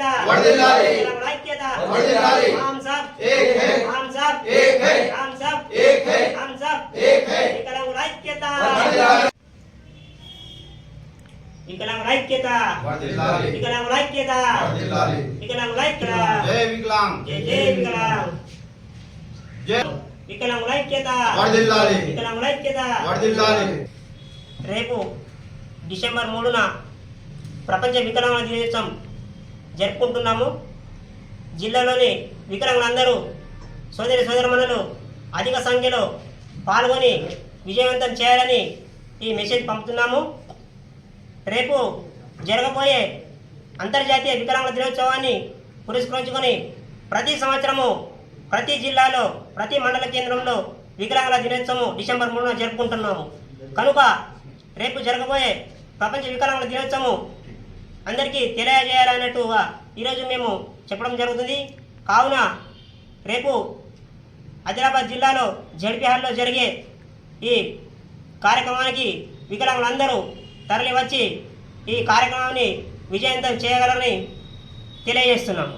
ఐక్యత వర్ధిల్లాలి. వికలాంగుల ఐక్యత వర్ధిల్లాలి. हम सब एक है हम सब एक है हम सब एक है हम सब एक है వికలాంగుల ఐక్యత వర్ధిల్లాలి. వికలాంగుల ఐక్యత వర్ధిల్లాలి. వికలాంగుల ఐక్యత వర్ధిల్లాలి. వికలాంగుల ఐక్యత జై వికలాంగ్ జై జై వికలాంగ్ జై వికలాంగుల ఐక్యత వర్ధిల్లాలి. వికలాంగుల ఐక్యత వర్ధిల్లాలి. రేపు డిసెంబర్ మూడున ప్రపంచ వికలాంగుల దినోత్సవం జరుపుకుంటున్నాము. జిల్లాలోని వికలాంగులందరూ సోదరి సోదరమణులు అధిక సంఖ్యలో పాల్గొని విజయవంతం చేయాలని ఈ మెసేజ్ పంపుతున్నాము. రేపు జరగబోయే అంతర్జాతీయ వికలాంగుల దినోత్సవాన్ని పురస్కరించుకొని ప్రతి సంవత్సరము ప్రతి జిల్లాలో ప్రతి మండల కేంద్రంలో వికలాంగుల దినోత్సవం డిసెంబర్ మూడున జరుపుకుంటున్నాము. కనుక రేపు జరగబోయే ప్రపంచ వికలాంగుల దినోత్సవం అందరికీ తెలియజేయాలన్నట్టుగా ఈరోజు మేము చెప్పడం జరుగుతుంది. కావున రేపు ఆదిలాబాద్ జిల్లాలో జడ్పీహార్లో జరిగే ఈ కార్యక్రమానికి వికలాంగులందరూ తరలివచ్చి ఈ కార్యక్రమాన్ని విజయవంతం చేయగలరని తెలియజేస్తున్నాము.